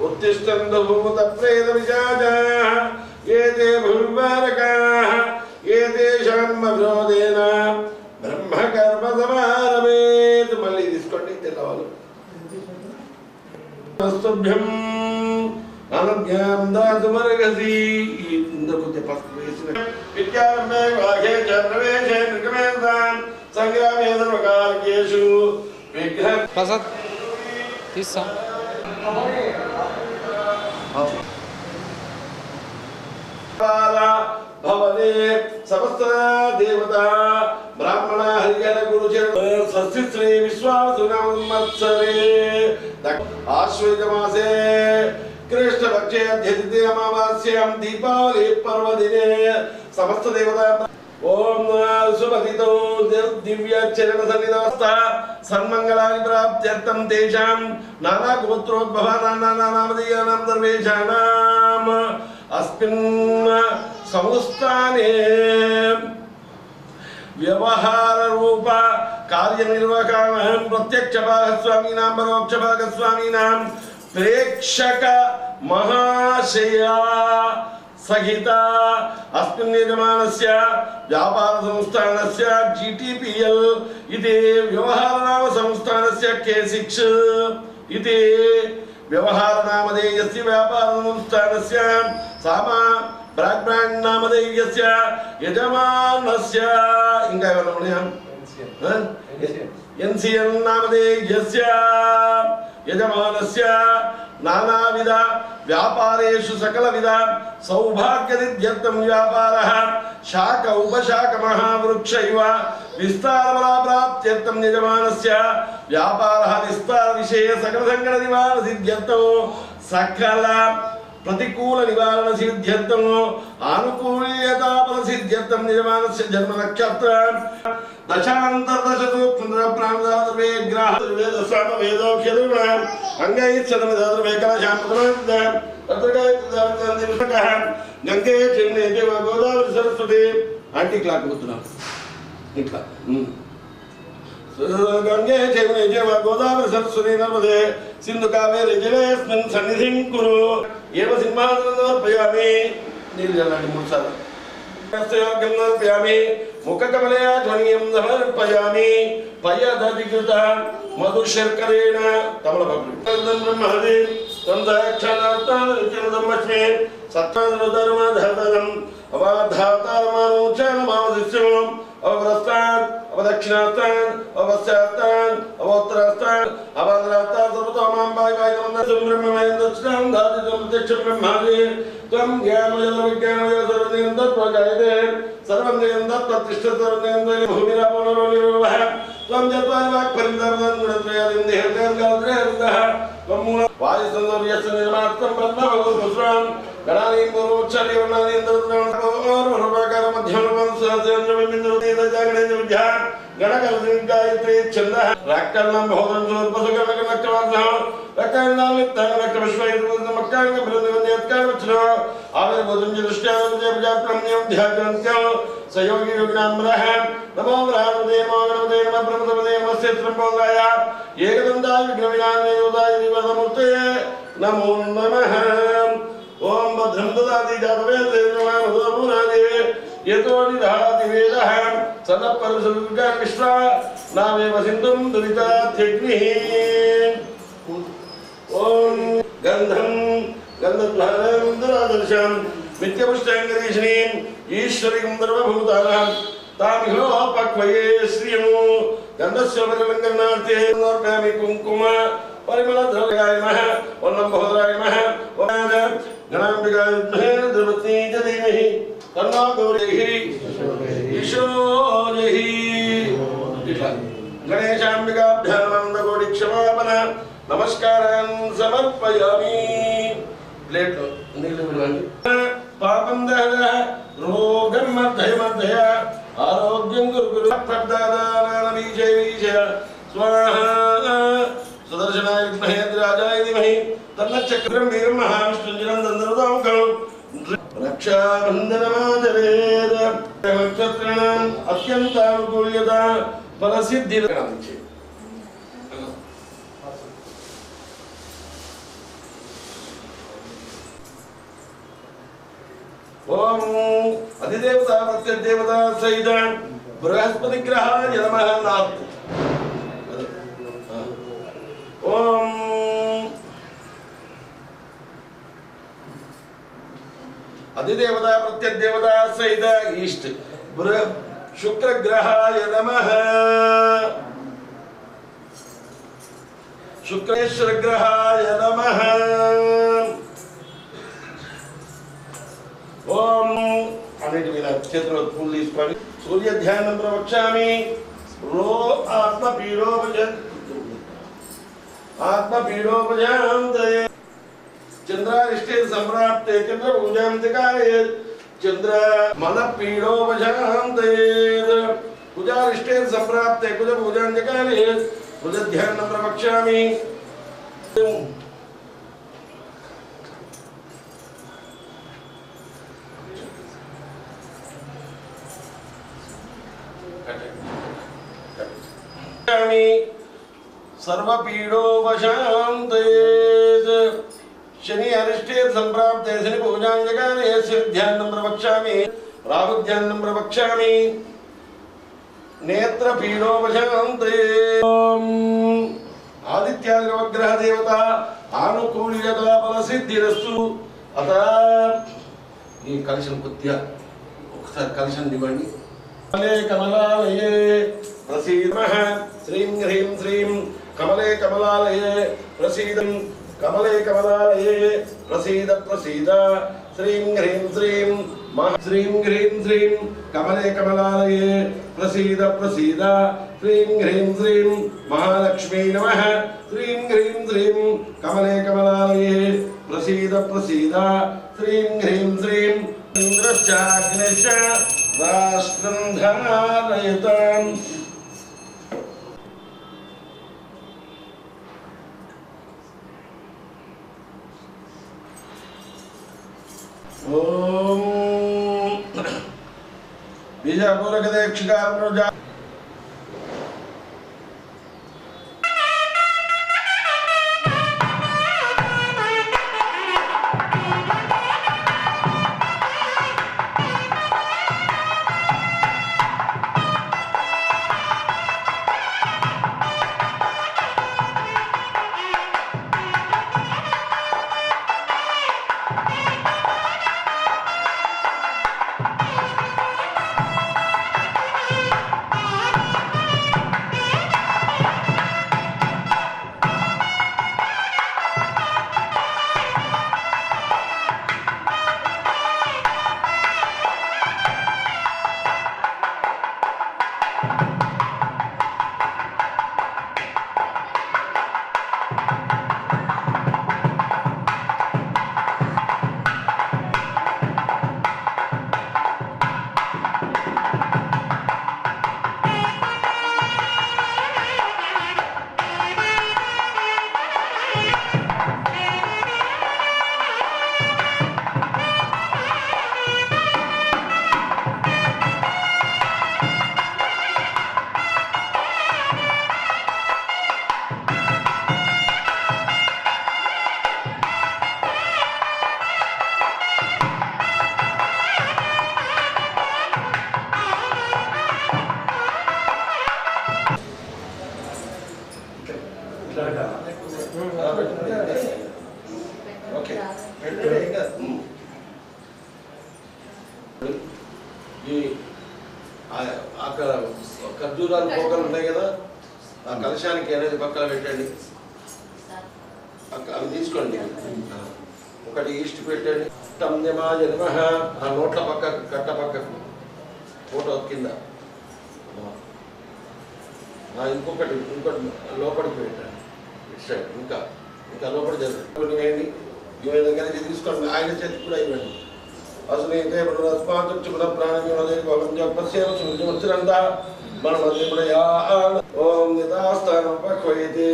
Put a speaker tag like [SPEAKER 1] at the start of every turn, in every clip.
[SPEAKER 1] उत्तिष्ठन्तु भूतप्रेतविशाचाः ये ते भूर्वारकाः ये तेषां విరోధేన బ్రహ్మకర్మసమారవేత్ మళ్ళీ తీసుకోండి తెల్లవాళ్ళు స్తుభ్యం అనుజ్ఞాం దాతుమర్గసి ఇంద కొద్ది పసుపు వేసిన విద్యారంభే వాఘే చ ప్రవేశే నిర్గమేతాం సంగ్రామే సర్వకార్యేషు విఘ్న
[SPEAKER 2] ప్రసాద్ తీస్తా
[SPEAKER 1] భవనే సమస్త దేవత బ్రాహ్మణ హరిజన గురు స్వస్తి శ్రీ విశ్వాసునవత్సరే ఆశ్వేజ మాసే కృష్ణపక్షే అధ్యతిథి అమావాస్యాం దీపావళి పర్వదినే సమస్త దేవత ఓం సుమతితో దివ్య చరణ సన్నిధాస్త సన్మంగళాని ప్రాప్త్యర్థం తేషాం నానా నామధీయానాం సర్వేషాణాం అస్మిన్ సంస్థానే వ్యవహార రూప కార్యనిర్వాహకాం ప్రత్యక్ష భాగస్వామీనాం పరోక్ష భాగస్వామీనాం ప్రేక్షక మహాశయా సహిత అస్మిన్ యజమానస్య వ్యాపార సంస్థానస్య జిటిపిఎల్ ఇది వ్యవహార నామ సామా నామధేయస్య యజమానస్య ఇంకా ఏమైనా ఉన్నాయా ఎన్సిఎన్ నామధేయస్య యజమానస్య నానావిధ వ్యాపారేషు సకలవిధ సౌభాగ్యనిత్యర్థం వ్యాపార శాఖ ఉపశాఖ మహావృక్ష ఇవ విస్తారబలా ప్రాప్త్యర్థం యజమానస్య వ్యాపార విస్తార విషయ సకల సిద్ధ్యర్థం సకల ప్రతికూల నివారణ సిద్ధ్యర్థం ఆనుకూల్యతాపల సిద్ధ్యర్థం యజమానస్య జన్మ నక్షత్ర దశాంతర్దశతో పునరప్రాణదాతవే గ్రహ వేద సామ వేదోక్షరుణ అంగై చదమదాతవే కలశాం గంగే చెన్నై గోదావరి సరస్వతి యాంటీ క్లాక్. కూర్చున్నాం ఇట్లా గంగే చెన్నై దేవ గోదావరి సరస్వతి నర్మదే సింధు కావేరి జలేస్మిన్ సన్నిధిం కురు ఏవ సింహాసనం సమర్పయామి నీళ్ళు చల్లండి మూడు సార్లు యోగ్యం సమర్పయామి ముఖకమలయ ధ్వనియం సమర్పయామి పయదధికృత మధుశర్కరేణ తమలపత్రం బ్రహ్మహది తందాక్షరార్థమస్మి సత్తాధర్మధర్మధర్మం అవాధాతారమానోచారమావదిశ్యం అవగ్రస్తాన్ అవదక్షిణాస్తాన్ అవశ్చాస్తాన్ అవోత్తరాస్తాన్ అవాంధ్రాస్తాన్ సర్వతోమాం బాయ్ బాయ్ నమస్తం బ్రహ్మమయం దక్షిణాం దాదితం ప్రత్యక్ష బ్రహ్మాది త్వం జ్ఞానమయ విజ్ఞానమయ సర్వదేవం తత్వజాయతే సర్వం దేవం తత్ప్రతిష్ఠ సర్వం దేవం భూమిరాపణలో నిర్వహ త్వం జత్వాని వాక్పరిమితం గుణత్రయాదిం దేహత్యాం గాత్రయరుదః త్వం మూల వాయు సందర్యస్య నిర్మాత్రం బ్రహ్మ భగవద్భుస్వాం గణానీం పూర్వోచ్చరి వర్ణానీం దరుద్రాణోర్వరూపాకార మధ్యమరూపం ఛంద రాక్కర్ణం బహోదరం సూర్పసు గణక నక్షవాసః రకారణాం విత్తాంగ నక్షవిశ్వైర్వదం మక్కాంగ బృందవంద్యత్కార వచన ఆవిర్భూతం చ దృష్ట్యాం జయ ప్రజాప్రమ్యం ధ్యాగంత్యం సయోగి యోగినాంబరః నమో బ్రహ్మదే నమో గణపతే నమ బ్రహ్మదే నమస్తే త్రంబోదాయ యోదాయ నమో నమః ओम भद्रम ददाति जातवे देवमान सोमुनादे यतो निधाति वेदः। सद सनः मिश्रा नामे नामेव दुरिता दुरितात्यग्निः ओम गन्धं, गन्धद्वारं दुरादर्शं नित्यपुष्टाङ्गरीषिणीम् ईश्वरीं सर्वभूतानां। तामिहो पक्वये श्रियमो गन्धस्य परिलङ्घनार्थे नोर्गामि कुङ्कुम। परिमलद्रव्याय नमः। ओन्नम्बोधराय नमः। ఓం గణాంబికాయ విద్మహే ధృవతి చ ధీమహి తన్నో గౌరీ యశోజహి ఇట్లా గణేశాంబికాభ్యానందకోటి క్షమాపణ నమస్కారాన్ సమర్పయామి ప్లేట్లో నీళ్ళు ఇవ్వండి పాపం దహన రోగం మర్ధయ సుదర్శనాయ విద్మహే రాజాయ ధీమహి తన్నచక్రం వీరం మహావిష్ణుంజనం దందరదాముఖం రక్షాబంధనమాచరేద నక్షత్రాణం అత్యంతానుకూల్యత ఫలసిద్ధి ఓం అధిదేవత ప్రత్యదేవత సహిత బృహస్పతి గ్రహాయ నమః నాత్ ఓం అధిదేవత ప్రత్యదేవత సహిత ఈస్ట్. శుక్రగ్రహాయ నమ. శుక్రేశ్వర గ్రహాయ నమ. ఓం. అనేటి మీద చేతిలో పూలు తీసుకోండి సూర్య ధ్యానం ప్రవక్ష్యామి. రో ఆత్మ పీడోపజ ఆత్మ పీడోపజాంతయే పీడోపజాంతే చంద్రారిష్టే సంప్రాప్తే చంద్ర మన పీడోపజాంతే కుజారిష్టే సంప్రాప్తే కుజ పూజాంతికాయే కుజ ధ్యానం ప్రవక్ష్యామి. కట్టామి సర్వపీడోపశాంతయేత్ శని అరిష్టే సంప్రాప్తే శని పూజాంజకానే ధ్యానం ప్రవక్ష్యామి రాహుధ్యానం ప్రవక్ష్యామి నేత్ర పీడోపశాంతే ఆదిత్యాగ్రవగ్రహ దేవత ఆనుకూల్యత బల సిద్ధిరస్సు అత ఈ కలిసిన కొద్దిగా ఒకసారి కలిసిన ఇవ్వండి కమలే కమలాలయే ప్రసీద శ్రీం హ్రీం శ్రీం కమలే కమలాలయే ప్రసీదం. కమలే కమలాలయే. ప్రసీద ప్రసీద. శ్రీం హ్రీం శ్రీం శ్రీం హ్రీం శ్రీం కమలే కమలాలయే. ప్రసీద ప్రసీద. శ్రీం హ్రీం శ్రీం మహాలక్ష్మీ నమ. శ్రీం హ్రీం శ్రీం కమలే కమలాలయే. ప్రసీద ప్రసీద. శ్రీం హ్రీం శ్రీం ఇంద్రశ్చాగ్నిశ రాష్ట్రం ధారయతాం ఓం. బీజాపూరక దీక్షికాలను ఫోటో కింద. ఇంకొకటి ఇంకొకటి లోపలికి పెట్టాను ఇటు సైడ్ ఇంకా ఇంకా లోపల జరుగుతుంది వేయండి ఈ విధంగా తీసుకోండి ఆయన చేతి కూడా ఇవ్వండి. అసలు అయితే ఇప్పుడు అస్మాచుకున్న ప్రాణం పశ్చేమ సుమృతిరంతా మన మధ్య కూడా ఓం నిదాస్థానం పక్వైతే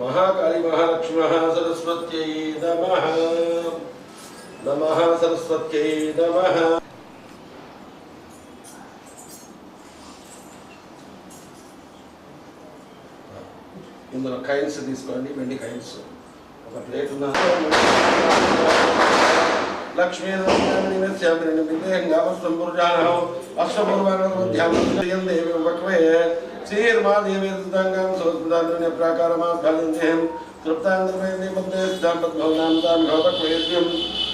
[SPEAKER 1] మహాకాళి మహాలక్ష్మ సరస్వత్యై నమ. నమ సరస్వత్యై నమ. ఇందులో కైన్స్ తీసుకోండి వెండి కైన్స్ ఒక ప్లేట్ ఉన్న లక్ష్మీ సంపూర్జానం అష్టపూర్వాధ్యాయం దేవి వక్వే శ్రీర్మాదేవి దంగం సంస్కృతాన్ని ప్రాకారమాధ్యాయం తృప్తాంధ్రమేంది మధ్య పద్మౌనాం తాం భవక్వేద్యం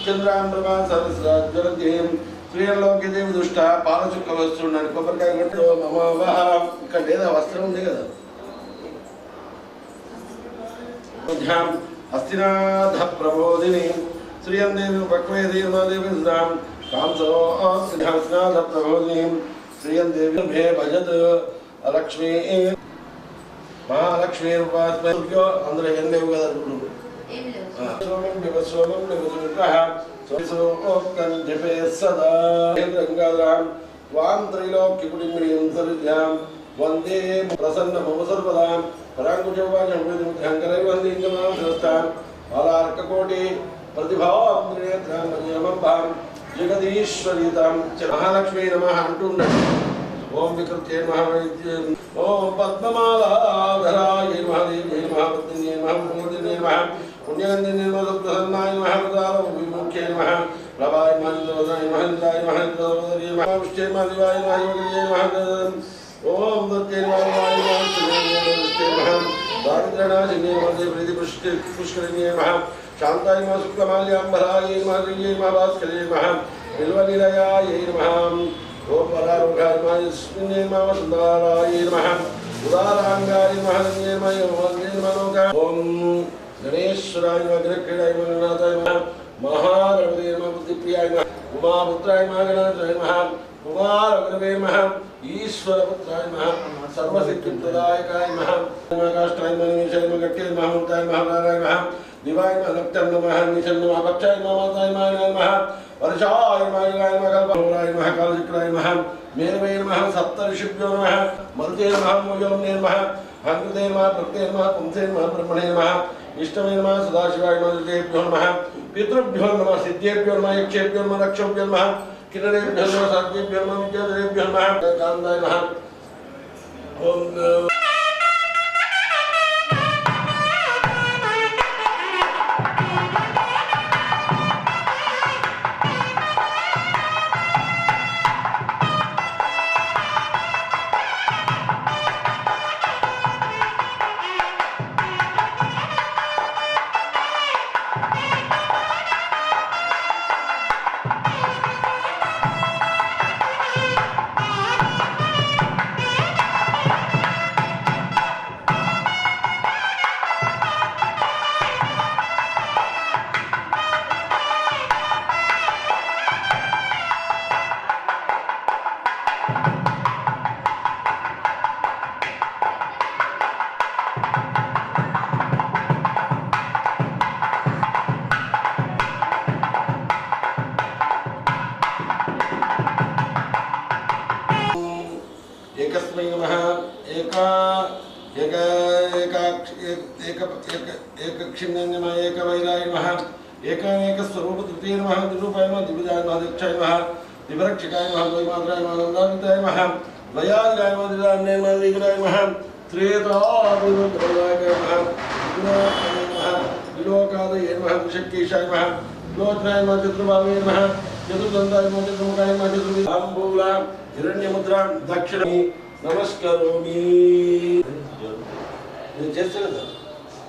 [SPEAKER 1] చంద్రాం ప్రభా సహస్రాజ్వలద్యం స్త్రీలోకి దేవి దుష్ట పాలచుక్క వస్తున్నాడు కొబ్బరికాయ కొట్టు మమ వహ ఇక్కడ లేదా వస్త్రం ఉంది కదా. ధ్యాం హస్తినాథ ప్రబోధిని శ్రియం దేవి పక్వే దేవదేవి సుధాం కాంసో హస్తినాథ ప్రబోధిని శ్రియం దేవి మే భజత్ లక్ష్మీ మహాలక్ష్మీ రూపాస్మో అందులో ఏం లేవు కదా సోమం సదా గంగాధరాం వాం వందే ప్రసన్న సర్వదాం పరాంకుశవాజం విధంకరై వందే బాలార్కకోటి ప్రతిభాంద్రేత్రాం జగదీశ్వరీతాం మహాలక్ష్మీ నమః అంటున్నాడు ఓం వికృత్యే మహావైద్య ఓం పద్మమాలాధరాయ మహాదేవి మహాపత్న్యై మహామూర్తినే నమః పుణ్యగంధినే నమః ప్రసన్నాయ విముఖ్యే నమః ప్రభాయ మహేంద్రవదాయ మహేంద్రాయ మహేంద్రవదర్య మహా విష్ణే మహాదేవాయ నమః ఓం దత్తే నమః నమః నమః దారిద్ర్యనాశినే నమః ప్రీతి పుష్టి పుష్కరిణే నమః శాంతాయ నమః శుక్లమాల్యాంబరాయ నమః దివ్యై నమః భాస్కరే నమః. బిల్వనిలయాయ నమః. ఓం వరారుఘాయ నమః. స్మిన్నే నమః సుందరాయ నమః. ఉదారాంగాయ నమః. ధన్యే నమః. వందే నమః ఓం గణేశ్వరాయ నమః గ్రహక్రీడాయ నమః గణనాథాయ నమః మహాగణపతే నమః బుద్ధిప్రియాయ నమః ఉమాపుత్రాయ నమః గణనాథాయ నమః కుమారగురవే నమః ఈశ్వరపుత్రాయ నమః సర్వసిద్ధిప్రదాయకాయ నమః కాష్టాయ నమః నిమిషాయ నమః గట్టే నమః ముక్తాయ నమః నారాయ నమః దివాయ నమః నక్తం నమః నిశం నమః పక్షాయ నమః మాతాయ నమః నమః వర్షాయ నమః యుగాయ నమః కల్పహోరాయ నమః కాలచక్రాయ నమః మేరవే నమః సప్తర్షిభ్యో నమః మరుతే నమః మూయోమ్నే నమః హంకృతే నమః ప్రత్యే నమః పుంసే నమః బ్రహ్మణే నమః ఇష్టమే నమః किरणेभ्यः सर्वेभ्यः विचारेभ्यः द्वयादिगाय नमः द्विदान्याय नमः द्विगुणाय नमः त्रेताविरुद्रयाय नमः विघ्नाय नमः विलोकादये नमः विषक्केशाय नमः लोचनाय नमः चतुर्भावे नमः चतुर्दन्ताय नमः चतुर्मुखाय नमः चतुर्विधाम्बूला हिरण्यमुद्रां दक्षिणी నమస్కరోమి నేను చేస్తాను కదా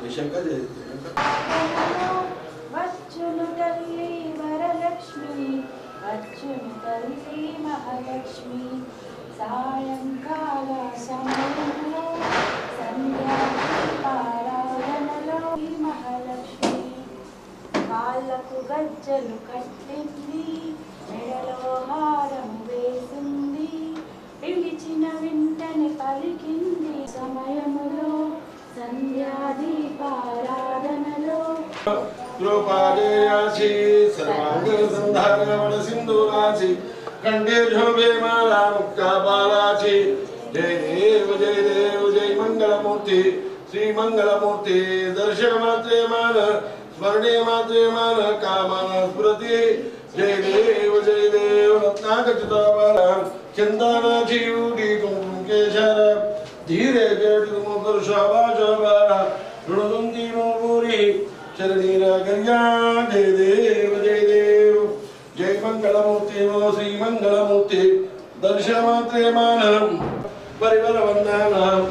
[SPEAKER 1] విషయంగా
[SPEAKER 3] వచ్చును తల్లి వరలక్ష్మి వచ్చును తల్లి మహాలక్ష్మి సాయంకాల సమయంలో సంధ్యాపారాధనలో మహాలక్ష్మి కాళ్ళకు గజ్జలు కట్టింది మెడలో హారం వేసింది పిలిచిన వెంటనే పలికింది సమయములో సంధ్యాదీపారాధనలో
[SPEAKER 1] కృపాదేయాసి कंडे झोंबे माला मुक्ता बालाजी। जय देव जय देव, जय मंगल मूर्ति श्री मंगल मूर्ति दर्शन मात्रे मान, स्मरणे मात्रे मान कामान स्मृति। जय देव जय देव रत्नाकचुतावाला चिंतानाथी उडी कुंकुम केशर धीरे जेठ मुकर शाबाज बाला ऋणदुंदी मुरी चरणीरा गंगा जय देव। జయ మంగళమూర్తి నో శ్రీ మంగళమూర్తి దర్శనమాత్రే మానం పరివర వందనం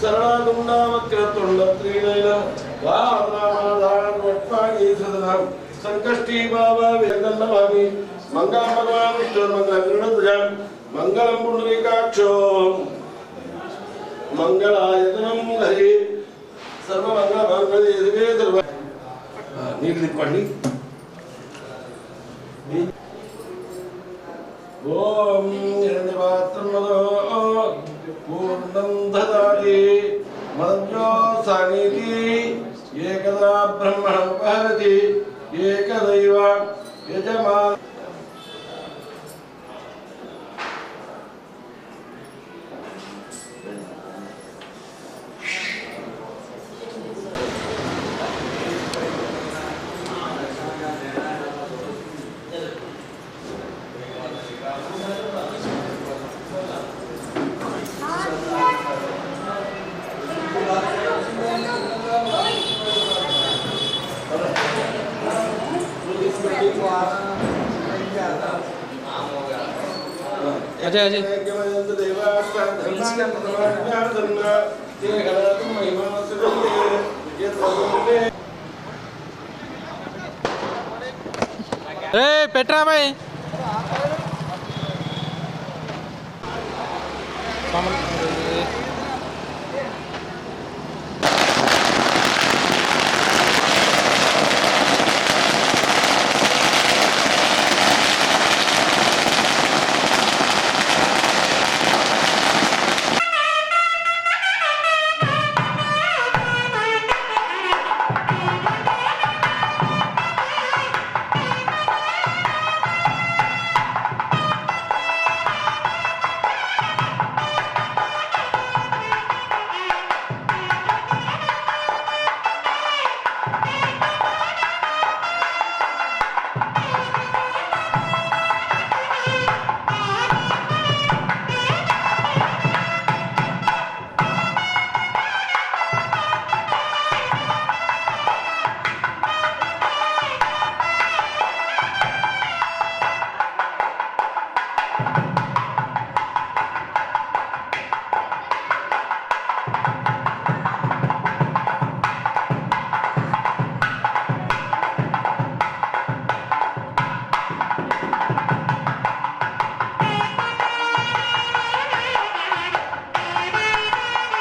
[SPEAKER 1] సరళాగుండావక్రతుండ త్రీనైన వామనామాదాన్వట్పాగి సదనం సంకష్టీ బాబా వేదన్నమామి మంగళ భగవాన్ విష్ణు మంగళ గరుడధ్వజ మంగళం పుండరీకాక్షో మంగళాయతనం హరి సర్వమంగళ భగవతి ఎదుగే సర్వ నీళ్ళు తిప్పండి ఓం హిరణ్యపాత్రమదో పూర్ణం దదాతి మద్యో ఏకదా బ్రహ్మణ ఉపహరతి ఏకదైవ యజమాన్.
[SPEAKER 2] అజయ్, అజయ్. రే పెట్రా బాయ్